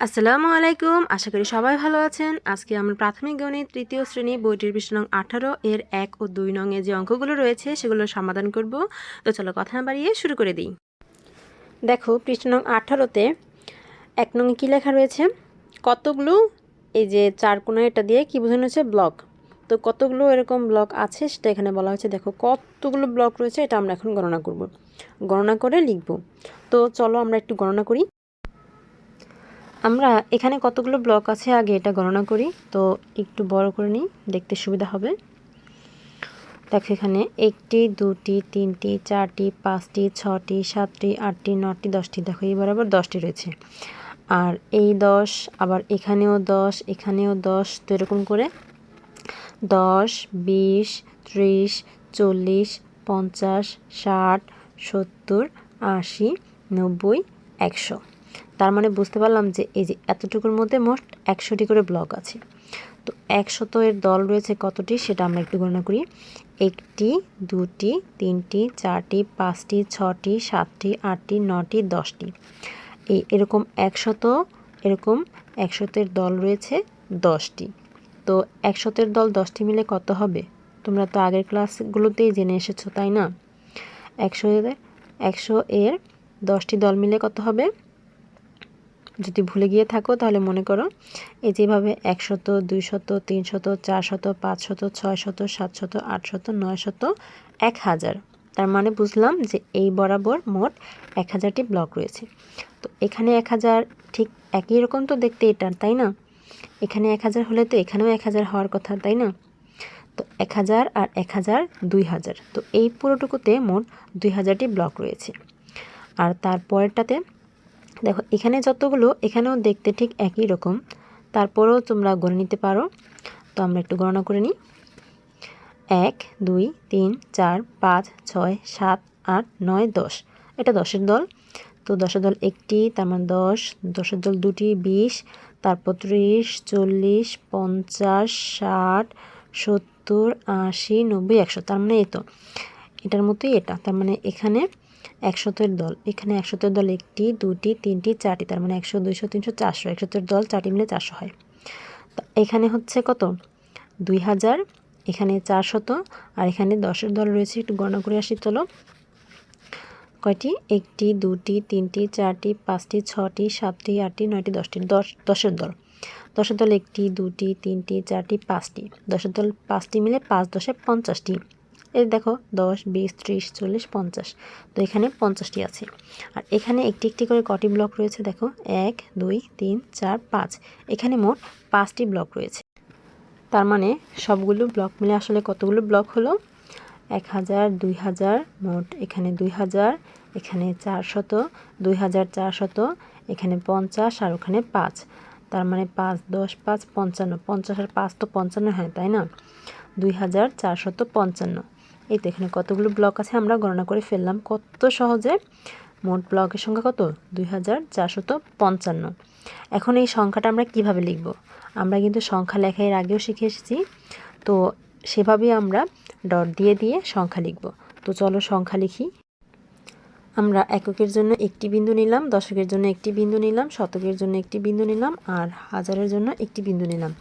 আসসালামু আলাইকুম। আশা করি সবাই ভালো আছেন। আজকে আমরা প্রাথমিক গণিত তৃতীয় শ্রেণি বইটির বিষয় নং আঠারো এর এক ও দুই নং এ যে অঙ্কগুলো রয়েছে সেগুলোর সমাধান করব। তো চলো কথা না বাড়িয়ে শুরু করে দিই। দেখো, পৃষ্ঠ নং আঠারোতে এক নংয়ে কী লেখা রয়েছে? কতগুলো? এই যে চার কোণা এটা দিয়ে কী বোঝানো হচ্ছে? ব্লক। তো কতগুলো এরকম ব্লক আছে সেটা এখানে বলা হয়েছে। দেখো, কতগুলো ব্লক রয়েছে এটা আমরা এখন গণনা করব। গণনা করে লিখব। তো চলো আমরা একটু গণনা করি। আমরা এখানে কতগুলো ব্লক আছে আগে এটা গণনা করি। তো একটু বড় করে নিই, দেখতে সুবিধা হবে। দেখো এখানে একটি, দুটি, তিনটি, চারটি, পাঁচটি, ছটি, সাতটি, আটটি, নটি, দশটি। দেখো এই বরাবর দশটি রয়েছে। আর এই দশ, আবার এখানেও দশ এখানেও দশ, তো এরকম করে। দশ, বিশ, ত্রিশ, চল্লিশ, পঞ্চাশ, ষাট, সত্তর, আশি, নব্বই, একশো। তার মানে বুঝতে পারলাম যে এই যে এতটুকুর মধ্যে মোট একশোটি করে ব্লক আছে। তো একশত এর দল রয়েছে কতটি সেটা আমরা একটু গণনা করি। একটি, দুটি, তিনটি, চারটি, পাঁচটি, ছটি, সাতটি, আটটি, নটি, দশটি। এই এরকম একশত, এরকম একশতের দল রয়েছে দশটি। তো একশতের দল দশটি মিলে কত হবে? তোমরা তো আগের ক্লাসগুলোতেই জেনে এসেছ, তাই না? একশো একশো এর দশটি দল মিলে কত হবে? যদি ভুলে গিয়ে থাকো, তাহলে মনে করো এই যেভাবে একশত, দুইশত, তিনশত, চারশত, পাঁচশত, ছয়শত, সাতশত, আটশত, নয়শত এক হাজার তার মানে বুঝলাম যে এই বরাবর মোট এক হাজারটি ব্লক রয়েছে। তো এখানে এক হাজার ঠিক একই রকম তো দেখতে এটা, তাই না? এখানে এক হাজার হলে তো এখানেও এক হাজার হওয়ার কথা, তাই না? তো এক হাজার আর এক হাজার দুই হাজার তো এই পুরোটুকুতে মোট দুই হাজারটি ব্লক রয়েছে। আর তারপরেরটাতে দেখো, এখানে যতগুলো, এখানেও দেখতে ঠিক একই রকম। তারপরেও তোমরা গণে নিতে পারো। তো আমরা একটু গণনা করে নিই। এক, দুই, তিন, চার, পাঁচ, ছয়, সাত, আট, নয়, দশ। এটা দশের দল। তো দশের দল একটি, তার মানে দশ। দশের দল দুটি, বিশ। তারপর ত্রিশ, চল্লিশ, পঞ্চাশ, ষাট, সত্তর, আশি, নব্বই, একশো। তার মানে এই তো এটার মতোই এটা। তার মানে এখানে একশতের দল। এখানে একশতের দল একটি, দুটি, তিনটি, চারটি, তার মানে একশো, দুইশো, তিনশো, চারশো। একশতের দল চারটি মিলে চারশো হয়। এখানে হচ্ছে কত? দুই হাজার, এখানে চারশত, আর এখানে দশের দল রয়েছে, একটু গণনা করে আসি, চলো। কয়টি? একটি, দুটি, তিনটি, চারটি, পাঁচটি, ছটি, সাতটি, আটটি, নয়টি, দশটি। দশ, দশের দল। দশের দল একটি, দুটি, তিনটি, চারটি, পাঁচটি। দশের দল পাঁচটি মিলে পাঁচ দশে পঞ্চাশটি। এই দেখো, দশ, বিশ, ত্রিশ, চল্লিশ, পঞ্চাশ। তো এখানে পঞ্চাশটি আছে। আর এখানে একটি একটি করে কটি ব্লক রয়েছে দেখো? এক, দুই, তিন, চার, পাঁচ। এখানে মোট পাঁচটি ব্লক রয়েছে। তার মানে সবগুলো ব্লক মিলে আসলে কতগুলো ব্লক হলো? এক হাজার, দুই হাজার, মোট এখানে দুই হাজার, এখানে চারশত দুই হাজার চারশত এখানে পঞ্চাশ, আর ওখানে পাঁচ। তার মানে পাঁচ, দশ, পাঁচ, পঞ্চান্ন। পঞ্চাশ আর পাঁচ তো পঞ্চান্ন হয় তাই না? দুই হাজার চারশত পঞ্চান্ন। এই তো এখানে কতগুলো ব্লক আছে আমরা গণনা করে ফেললাম। কত সহজে? মোট ব্লকের সংখ্যা কত? দুই হাজার চারশত পঞ্চান্ন। এখন এই সংখ্যাটা আমরা কীভাবে লিখব? আমরা কিন্তু সংখ্যা লেখা এর আগেও শিখে এসেছি। তো সেভাবেই আমরা ডট দিয়ে দিয়ে সংখ্যা লিখব। তো চলো সংখ্যা লিখি। আমরা এককের জন্য একটি বিন্দু নিলাম, দশকের জন্য একটি বিন্দু নিলাম, শতকের জন্য একটি বিন্দু নিলাম, আর হাজারের জন্য একটি বিন্দু নিলাম।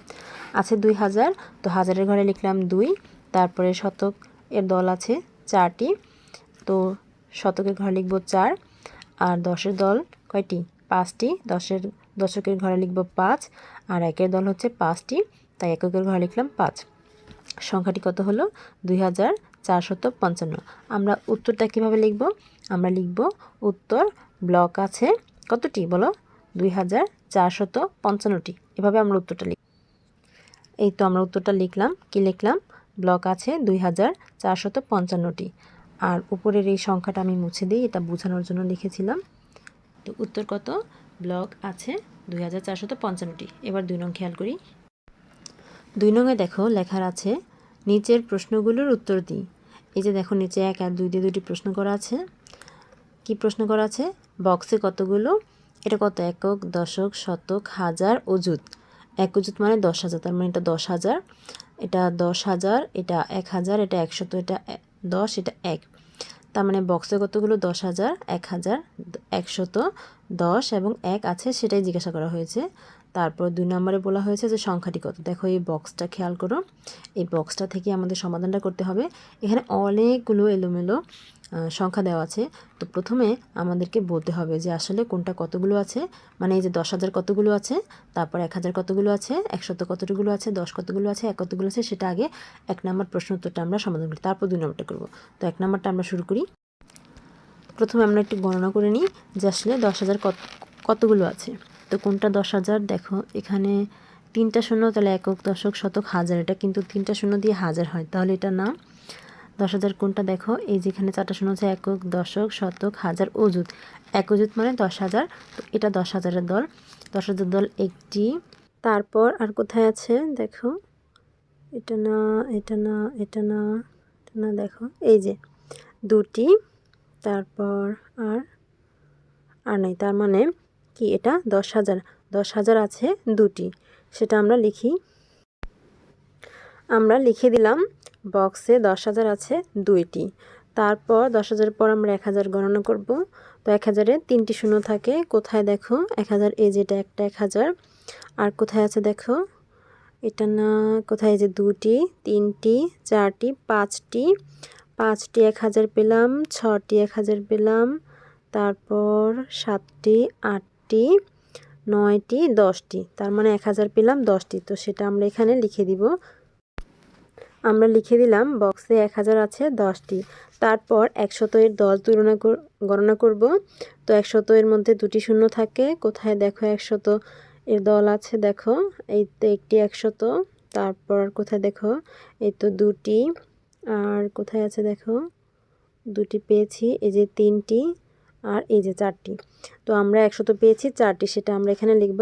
আছে দুই হাজার, তো হাজারের ঘরে লিখলাম দুই, তারপরে শতক এর দল আছে চারটি। তো শতকের ঘরে লিখব চার, আর দশের দল কয়টি? পাঁচটি। দশের, দশকের ঘরে লিখব পাঁচ, আর একের দল হচ্ছে পাঁচটি। তাই এককের ঘরে লিখলাম পাঁচ। সংখ্যাটি কত হলো? দুই হাজার চারশত পঞ্চান্ন। আমরা উত্তরটা কীভাবে লিখব? আমরা লিখব উত্তর ব্লক আছে কতটি বলো? দুই হাজার চারশত পঞ্চান্নটি। এভাবে আমরা উত্তরটা লিখ এই তো আমরা উত্তরটা লিখলাম। কি লিখলাম? ব্লক আছে দুই হাজার চারশত পঞ্চান্নটি। আর উপরের এই সংখ্যাটা আমি মুছে দিই, এটা বোঝানোর জন্য লিখেছিলাম। তো উত্তর কত? ব্লক আছে দুই হাজার চারশত পঞ্চান্নটি। এবার দুই নং খেয়াল করি। দুই নঙে দেখো লেখার আছে, নিচের প্রশ্নগুলোর উত্তর দিই। এই যে দেখো নিচে এক আর দুই দিয়ে দুটি প্রশ্ন করা আছে। কি প্রশ্ন করা আছে? বক্সে কতগুলো? এটা কত? একক, দশক, শতক, হাজার অজুত এক অজুত মানে দশ হাজার, তার মানে এটা দশ হাজার। এটা দশ হাজার, এটা এক হাজার, এটা একশত এটা দশ, এটা এক। তার মানে বক্সে কতগুলো? দশ হাজার, এক হাজার একশত দশ এবং এক আছে সেটাই জিজ্ঞাসা করা হয়েছে। তারপর দুই নম্বরে বলা হয়েছে যে সংখ্যাটি কত? দেখো এই বক্সটা খেয়াল করো। এই বক্সটা থেকে আমাদের সমাধানটা করতে হবে। এখানে অনেকগুলো এলোমেলো সংখ্যা দেওয়া আছে। তো প্রথমে আমাদেরকে বলতে হবে যে আসলে কোনটা কতগুলো আছে। মানে এই যে দশ হাজার কতগুলো আছে, তারপর এক হাজার কতগুলো আছে, একশত কতগুলো আছে, দশ কতগুলো আছে, এক কতগুলো আছে, সেটা আগে এক নম্বর প্রশ্ন উত্তরটা আমরা সমাধান করি। তারপর দুই নম্বরটা করব। তো এক নম্বরটা আমরা শুরু করি। প্রথমে আমরা একটু গণনা করে নিই যে আসলে দশ হাজার কত, কতগুলো আছে। তো কোনটা দশ হাজার? দেখো, এখানে তিনটা শূন্য, তাহলে একক দশক শতক হাজার। এটা কিন্তু তিনটা শূন্য দিয়ে হাজার হয়। তাহলে এটা না দশ হাজার কোনটা দেখো, এই যেখানে চারটা শূন্য আছে, একক, দশক, শতক, হাজার, অযুত। এক অযুত মানে দশ হাজার, তো এটা দশ হাজারের দল। দশ হাজার দল একটি। তারপর আর কোথায় আছে? দেখো, এটা না এটা না এটা না এটা না, দেখো, এই যে দুটি। তারপর আর আর নাই, তার মানে কি এটা? দশ হাজার দশ হাজার আছে দুটি। সেটা আমরা লিখি। আমরা লিখে দিলাম বক্সে দশ হাজার আছে দুইটি। তারপর দশ হাজার পর আমরা এক হাজার গণনা করব। তো এক হাজারে তিনটি শূন্য থাকে। কোথায় দেখো? এক হাজার এই যেটা একটা এক হাজার আর কোথায় আছে দেখো? এটা না, কোথায়? যে দুটি, তিনটি, চারটি, পাঁচটি। পাঁচটি এক হাজার পেলাম, ছটি এক হাজার পেলাম। তারপর সাতটি, আটটি, নয়টি, দশটি। তার মানে এক হাজার পেলাম, দশটি। তো সেটা আমরা এখানে লিখে দিব। আমরা লিখে দিলাম বক্সে এক হাজার আছে দশটি। তারপর একশত এর দল তুলনা গণনা করব। তো একশত এর মধ্যে দুটি শূন্য থাকে। কোথায় দেখো একশত এর দল আছে? দেখো, এই তো একটি একশত। তারপর কোথায় দেখো? এই তো দুটি। আর কোথায় আছে দেখো? দুটি পেয়েছি, এই যে তিনটি আর এই যে চারটি। তো আমরা একশত পেয়েছি, চারটি। সেটা আমরা এখানে লিখব।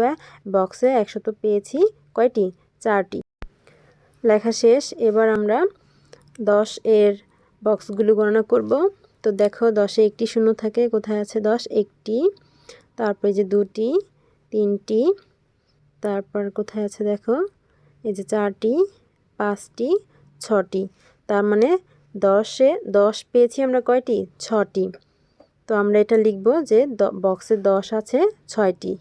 বক্সে একশত পেয়েছি, কয়টি? চারটি। লেখা শেষ। এবার আমরা দশ এর বক্সগুলো গণনা করব। তো দেখো, দশে একটি শূন্য থাকে। কোথায় আছে দশ? একটি। তারপরে যে দুটি, তিনটি। তারপর কোথায় আছে দেখো? এই যে চারটি, পাঁচটি, ছটি। তার মানে দশে, দশ পেয়েছি আমরা কয়টি? ছটি। তো আমরা এটা লিখব যে বক্সে দশ আছে, ছয়টি।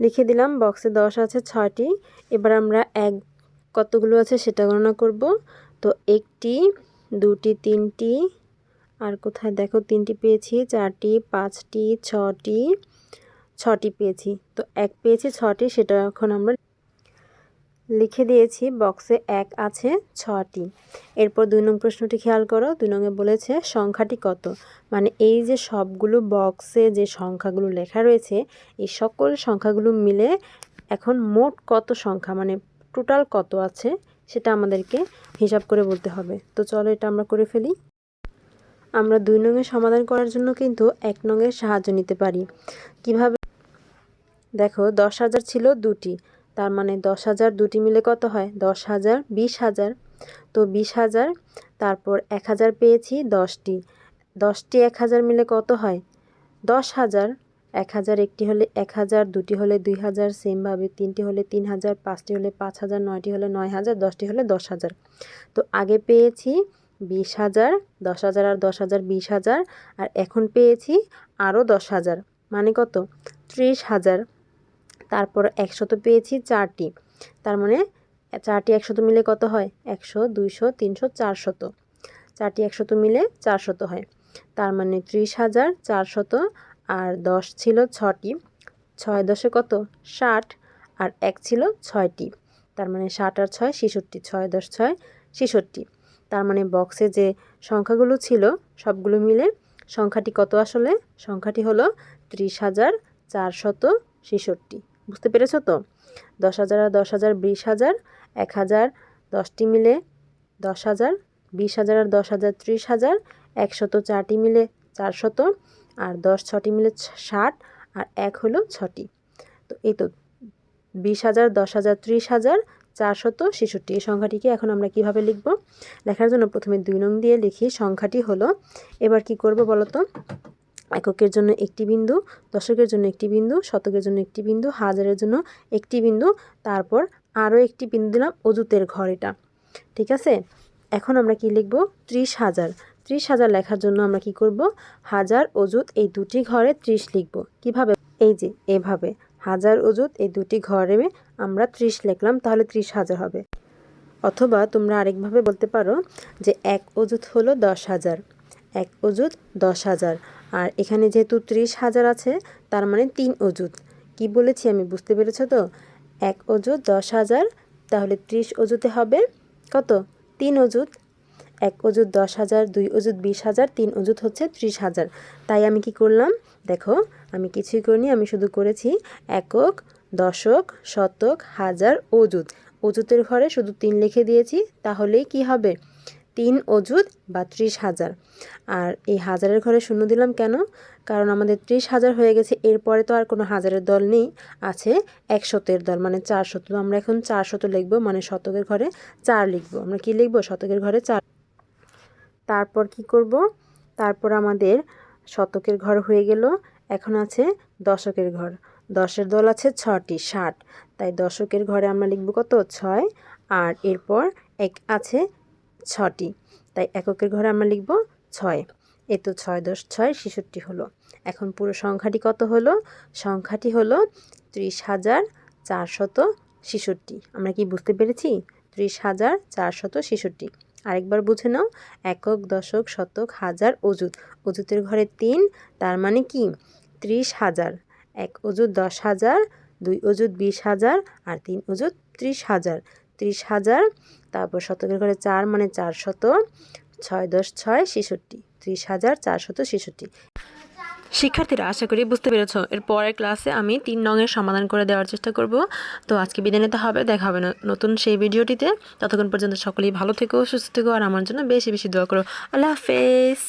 লিখে দিলাম, বক্সে দশ আছে, ছয়টি। এবার আমরা এক কতগুলো আছে সেটা গণনা করব। তো একটি, দুটি, তিনটি, আর কোথায়? দেখো, তিনটি পেয়েছি, চারটি, পাঁচটি, ছটি ছটি পেয়েছি। তো এক পেয়েছি, ছটি, সেটা এখন আমরা লিখে দিয়েছি, বক্সে এক আছে, ছটি। এরপর দুই নং প্রশ্নটি খেয়াল করো, দুই নংয়ে বলেছে সংখ্যাটি কত? মানে এই যে সবগুলো বক্সে যে সংখ্যাগুলো লেখা রয়েছে, এই সকল সংখ্যাগুলো মিলে এখন মোট কত সংখ্যা? মানে টোটাল কত আছে সেটা আমাদেরকে হিসাব করে বলতে হবে। তো চলো এটা আমরা করে ফেলি। আমরা দুই নংয়ের সমাধান করার জন্য কিন্তু এক নংয়ের সাহায্য নিতে পারি। কীভাবে? দেখো, দশ হাজার ছিল দুটি। তার মানে দশ হাজার দুটি মিলে কত হয়? দশ হাজার, বিশ হাজার। তো বিশ হাজার, তারপর এক হাজার পেয়েছি দশটি। দশটি এক হাজার মিলে কত হয়? দশ হাজার এক হাজার, একটি হলে এক হাজার, দুটি হলে দুই হাজার, সেমভাবে তিনটি হলে তিন হাজার, পাঁচটি হলে পাঁচ হাজার, নয়টি হলে নয় হাজার, দশটি হলে দশ হাজার। তো আগে পেয়েছি বিশ হাজার, দশ হাজার আর দশ হাজার বিশ হাজার আর এখন পেয়েছি আরও দশ হাজার। মানে কত? ত্রিশ হাজার। তারপর একশত পেয়েছি চারটি। তার মানে চারটি একশত মিলে কত হয়? একশো, দুইশো, তিনশো, চারশত। চারটি একশত মিলে চারশত হয়। তার মানে ত্রিশ হাজার, চারশত আর দশ ছিল ছটি। ছয় দশে কত? ষাট। আর এক ছিল ছয়টি। তার মানে ষাট আর ছয়, ছেষট্টি। ছয় দশ, ছয়, ছেষট্টি। তার মানে বক্সে যে সংখ্যাগুলো ছিল, সবগুলো মিলে সংখ্যাটি কত আসলে? সংখ্যাটি হলো ত্রিশ হাজার চারশত ছেষট্টি। বুঝতে পেরেছ তো? দশ হাজার আর দশ হাজার বিশ হাজার, এক হাজার দশটি মিলে দশ হাজার, বিশ হাজার আর দশ হাজার ত্রিশ হাজার, একশত চারটি মিলে চারশত আর দশ ছটি মিলে ষাট, আর এক হলো ছটি। তো এই তো বিশ হাজার, দশ হাজার, ত্রিশ হাজার, চারশত ছেষট্টি। এই সংখ্যাটিকে এখন আমরা কীভাবে লিখব? লেখার জন্য প্রথমে দুই নং দিয়ে লিখি, সংখ্যাটি হলো, এবার কি করব বলো তো এককের জন্য একটি বিন্দু, দশকের জন্য একটি বিন্দু, শতকের জন্য একটি বিন্দু, হাজারের জন্য একটি বিন্দু, তারপর আরও একটি বিন্দু দিলাম অজুতের ঘর এটা। ঠিক আছে? এখন আমরা কি লিখব? ত্রিশ হাজার। ত্রিশ হাজার লেখার জন্য আমরা কি করব? হাজার অজুত এই দুটি ঘরে ত্রিশ লিখব। কীভাবে? এই যে, এভাবে। হাজার অজুত এই দুটি ঘরে আমরা ত্রিশ লিখলাম, তাহলে ত্রিশ হাজার হবে। অথবা তোমরা আরেকভাবে বলতে পারো যে এক অজুত হলো দশ হাজার। এক অজুত দশ হাজার। আর এখানে যেহেতু ত্রিশ হাজার আছে, তার মানে তিন অজুত কি বলেছি আমি, বুঝতে পেরেছ তো? এক অজুত দশ হাজার, তাহলে ত্রিশ অজুতে হবে কত? তিন অজুত এক অজুত দশ হাজার, দুই অজুত বিশ হাজার, তিন অজুত হচ্ছে ত্রিশ হাজার। তাই আমি কি করলাম? দেখো, আমি কিছুই করিনি, আমি শুধু করেছি একক, দশক, শতক, হাজার, অজুত। অজুতের ঘরে শুধু তিন লিখে দিয়েছি, তাহলেই কি হবে? তিন অজুত বা ত্রিশ হাজার। আর এই হাজারের ঘরে শূন্য দিলাম কেন? কারণ আমাদের ত্রিশ হাজার হয়ে গেছে, এরপরে তো আর কোনো হাজারের দল নেই, আছে একশতের দল মানে চার শত। আমরা এখন চার শত লিখব মানে শতকের ঘরে চার লিখব। আমরা কি লিখব? শতকের ঘরে চার তারপর কি করব? তারপর আমাদের শতকের ঘর হয়ে গেল। এখন আছে দশকের ঘর। দশের দল আছে ছটি, ষাট। তাই দশকের ঘরে আমরা লিখব কত? ছয়। আর এরপর এক আছে ছটি। তাই এককের ঘরে আমরা লিখব ছয়। এ তো ছয় দশ ছয় ছেষট্টি হলো। এখন পুরো সংখ্যাটি কত হলো? সংখ্যাটি হলো ত্রিশ হাজার চারশত ছেষট্টি। আমরা কি বুঝতে পেরেছি? ত্রিশ হাজার চারশত ছেষট্টি। আরেকবার বুঝে নাও, একক, দশক, শতক, হাজার অজুত অজুতের ঘরে তিন, তার মানে কি? ত্রিশ হাজার। এক অজুত দশ হাজার, দুই অজুত বিশ হাজার, আর তিন অজুত ত্রিশ হাজার। ত্রিশ হাজার, তারপর শতকের ঘরে চার মানে চার শত, ছয় দশ ছয় ছেষট্টি। ত্রিশ হাজার চারশত ছেষট্টি। শিক্ষার্থীরা, আশা করি বুঝতে পেরেছ। এর পরের ক্লাসে আমি তিন নঙের সমাধান করে দেওয়ার চেষ্টা করব। তো আজকে বিদায় নিতে হবে। দেখা হবে নতুন সেই ভিডিওটিতে। ততক্ষণ পর্যন্ত সকলেই ভালো থেকো, সুস্থ থেকো, আর আমার জন্য বেশি বেশি দোয়া করো। আল্লাহ হাফেজ।